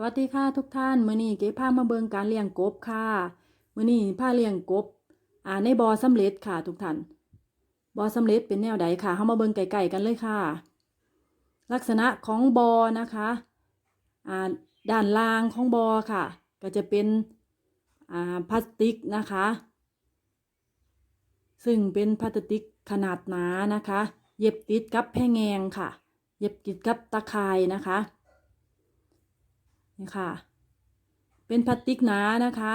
สวัสดีค่ะทุกท่านมื้อนี้เก๋พามาเบิงการเลี้ยงกบค่ะมื้อนี้พาเลี้ยงกบอ่าในบอ่อสำเร็จค่ะ ทุกท่านบอ่อสำเร็จเป็นแนวใดค่ะเฮามาเบิงไกลๆกันเลยค่ะ ลักษณะของบอ่อนะคะอ่าด้านล่างของบอ่อค่ะ ก็จะเป็นอ่าพลาสติกนะคะ ซึ่งเป็นพลาสติกขนาดหนานะคะ เย็บติดกับแพงแงงค่ะ เย็บติดกับตะข่ายนะคะ นี่ค่ะ เป็นพลาสติกหนานะคะ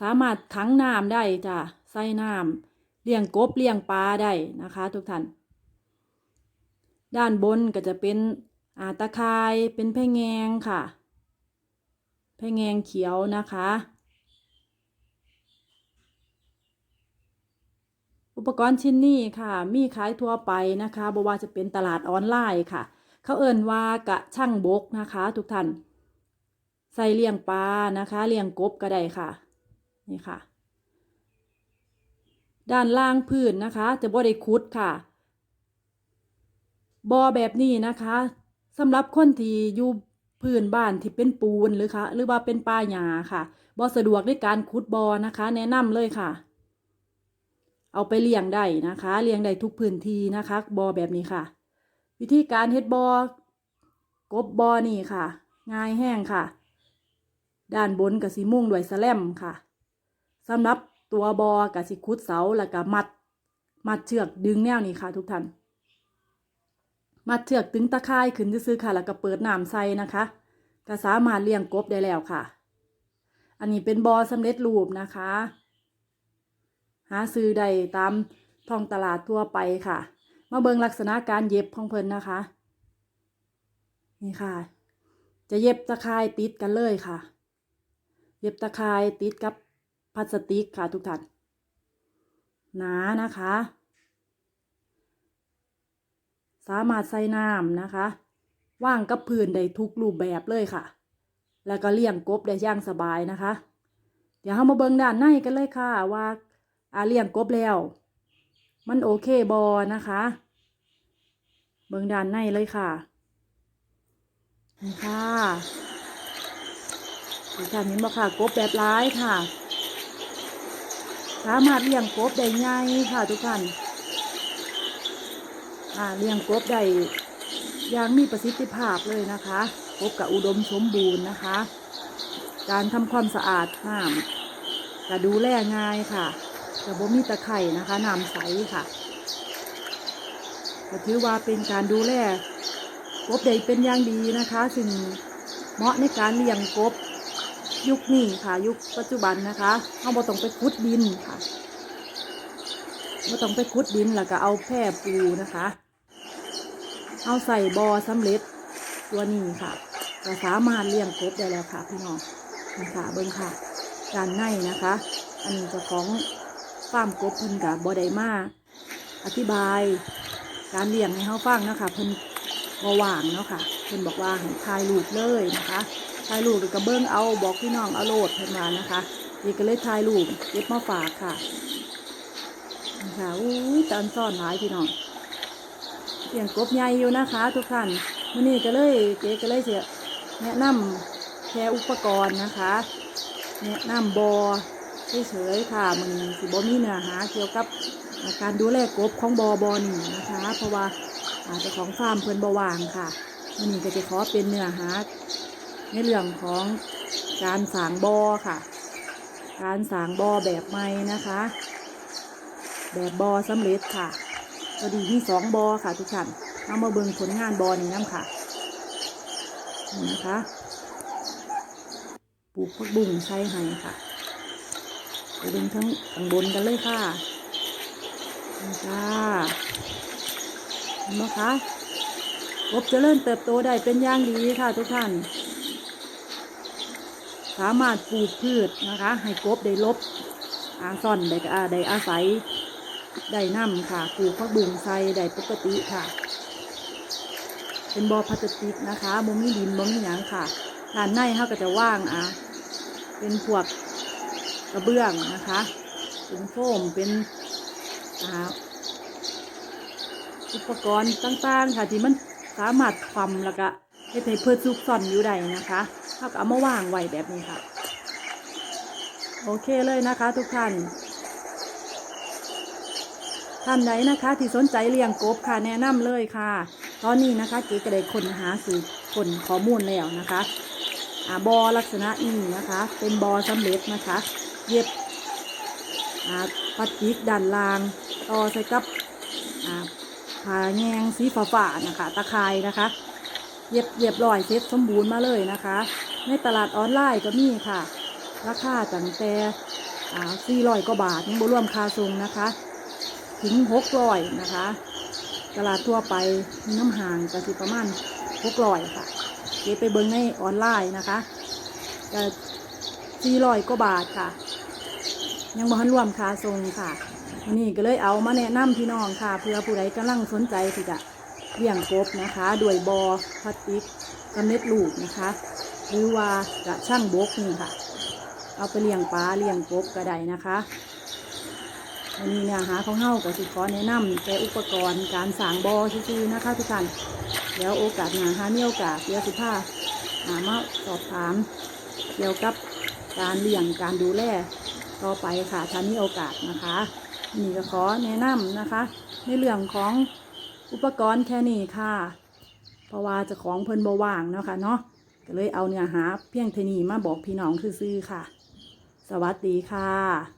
สามารถขังน้ำได้จ้ะใส่น้ำเลี้ยงกบเลี้ยงปลาได้นะคะ ทุกท่าน ด้านบนก็จะเป็นอาตะไคายเป็นแพงงค่ะ แพงงเขียวนะคะอุปกรณ์ชิ้นนี้ค่ะ มีขายทั่วไปนะคะบว่าจะเป็นตลาดออนไลน์ค่ะ เขาเอิ่นว่ากะช่างบกนะคะ ทุกท่าน ใส่เลี้ยงปลานะคะเลี้ยงกบก็ได้ค่ะนี่ค่ะ ด้านล่างพื้นนะคะจะบ่ได้คุดค่ะบอแบบนี้นะคะสำหรับคนที่อยู่พื้นบ้านที่เป็นปูนหรือคะหรือว่าเป็นป่าหญ้าค่ะบอสะดวกในการขุดบอนะคะ แนะนำเลยค่ะ เอาไปเลี้ยงได้นะคะเลี้ยงได้ทุกพื้นที่นะคะบอแบบนี้ค่ะ วิธีการเฮ็ดบอกบบอนี่ค่ะ ง่ายแห้งค่ะ ด้านบนกับสีม่วงด้วยสแลมค่ะสำหรับตัวบอกัสิคุดเสาแล้วก็มัด มัดเชือกดึงแนวนี้ค่ะ ทุกท่านมัดเชือกตึงตะข่ายขึ้นซื้อค่ะ แล้วก็เปิดน้ำใส่นะคะก็สามารถเลี้ยงกบได้แล้วค่ะ อันนี้เป็นบอสำเร็จรูปนะคะ หาซื้อได้ตามท้องตลาดทั่วไปค่ะ มาเบิงลักษณะการเย็บของเพิ่นนะคะ นี่ค่ะ จะเย็บตะข่ายติดกันเลยค่ะ บตะข่ายติดกับพลาสติกค่ะทุกท่านหนานะคะ สามารถใส่น้ำนะคะว่างกับพื้นได้ทุกรูปแบบเลยค่ะ แล้วก็เลี้ยงกบได้ย่างสบายนะคะ เดี๋ยวเรามาเบิ่งด้านในกันเลยค่ะ ว่าอาเลี้ยงกบแล้ว มันโอเคบอนะคะ เบิ่งด้านในเลยค่ะค่ะ ทุกท่านเห็นบ่ค่ะกบแบบร้ายค่ะ สามารถเลี้ยงกบได้ง่ายค่ะทุกท่านอ่าเลี้ยงกบได้อย่างมีประสิทธิภาพเลยนะคะกบกับอุดมสมบูรณ์นะคะ การทำความสะอาดน้ำจะดูแลง่ายค่ะจะบ่มีตะไคร่นะคะน้ำใสค่ะก็ถือว่าเป็นการดูแลกบได้เป็นอย่างดีนะคะ ซึ่งเหมาะในการเลี้ยงกบ ยุคนี้ค่ะ ยุคปัจจุบันนะคะเอาบ่ต้องไปขุดดินค่ะบ่ต้องไปขุดดินแล้วก็เอาแพร่ปูนะคะ เอาใส่บอสำเร็จตัวนี้ค่ะก็สามารถเลี้ยงกบได้แล้วค่ะพี่น้องนี่ค่ะเบิ้งค่ะด้านในนะคะ อันนี้จะของฟาร์มกบเพิ่นกับบอไดมาอธิบาย การเลี้ยงให้เขาฟังนะคะเพิ่นบ่ว่างเนาะค่ะ เพิ่นบอกว่าให้ถ่ายรูปเลยนะคะถ่ายรูปแล้วก็เบิ้องเอาบอกพี่น้องเอาโหลดเพิ่นมานะคะนี่ก็เลยถ่ายรูปเก็บมาฝากค่ะค่ะอู้ยตอนซ่อนหลายพี่น้องเลี้ยงกบใหญ่อยู่นะคะ ทุกท่านมื้อนี้ก็เลยเจ๊ก็เลยเสียแนะนำแค่อุปกรณ์นะคะ แนะนำบอเฉยๆค่ะมันสิบอมีเนื้อหาเกี่ยวกับการดูแลกบของบอบอนี่นะคะ เพราะว่าอาจจะของฟาร์มเพิ่อนบวางค่ะ มันนี้ก็จะขอเป็นเนื้อหาในเรื่องของการสางบอค่ะ การสางบอแบบใหม่นะคะ แบบบอสำเร็จค่ะพอดีมีสองบอค่ะทุกท่านเอามาเบิ่งผลงานบอนี่น้ำค่ะนนะคะปลูกผักบุ้งใช้ให้ค่ะไปดึงทั้งข้างบนกันเลยค่ะนี่ค่ะเห็นไหมคะ กบเจะเริ่มเติบโตได้เป็นอย่างดีค่ะทุกท่าน สามารถปลูกพืชนะคะ ให้กบได้ลบอาซ่อนได้อาได้อาศัยได้น้ำค่ะปลูกผักบุ้งใส่ได้ปกติค่ะ เป็นบอพลาสติกนะคะบ่มีดินบ่มีหยังค่ะด้านในเขาก็จะว่างอะเป็นพวกกระเบื้องนะคะ เป็นโฟมเป็นอ่าอุปกรณ์ต่างๆค่ะที่มัน สามารถความแล้วก็เฮ็ดให้เพื่อซุกซ่อนอยู่ใดนะคะเท่ากับเอามาวางไว้แบบนี้ค่ะ โอเคเลยนะคะทุกท่าน ท่านใดนะคะที่สนใจเลี้ยงกบค่ะแนะนำเลยค่ะ ตอนนี้นะคะเก๋ก็ได้ค้นหาสื่อคนข้อมูลแล้วนะคะอ่าบอลักษณะนี้นะคะ เป็นบอสำเร็จนะคะ เย็บอ่าพลาสติกด้านล่าง ต่อใส่กับอ่า ผ้าแยงสีฟ้าๆนะคะตะไคร้นะคะ เย็บเรียบร้อยเซ็ตสมบูรณ์มาเลยนะคะ ในตลาดออนไลน์ก็มีค่ะ ราคาตั้งแต่อ่า400กว่าบาทยังบรวมค่าส่งนะคะ ถึง600นะคะ ตลาดทั่วไปน้ำห่างก็สิประมาณ600ค่ะเก็บไปเบิ่งในออนไลน์นะคะก็400กว่าบาทค่ะ ยังบ่ทันรวมค่าส่งค่ะ นนี้ก็เลยเอามาแนะนำพี่น้องค่ะ เพื่อผู้ใดกำลังสนใจที่จะเลี้ยงกบนะคะด้วยบอพลาสติกสำเร็จรูปนะคะ หรือว่าจะช่างบกนี่ค่ะ เอาไปเลี้ยงปลาเลี้ยงกบก็ได้นะคะอันนี้เนี่ยหาของเฮากับสิขอแนะนำแต่อุปกรณ์การสางบอซื่อๆนะคะทุกท่านเดี๋ยวโอกาสหนาหามีโอกาสเดี๋ยวสิพาหามาสอบถามเกี่ยวกับการเลี้ยงการดูแลต่อไปค่ะถ้ามีโอกาสนะคะ นี่ก็ขอแนะนำนะคะ ในเรื่องของอุปกรณ์แค่นี้ค่ะ เพราะว่าจะของเพิ่นบว่างเนาะค่ะเนาะก็เลยเอาเนื้อหาเพียงเทนีมาบอกพี่น้องซื่อๆค่ะ สวัสดีค่ะ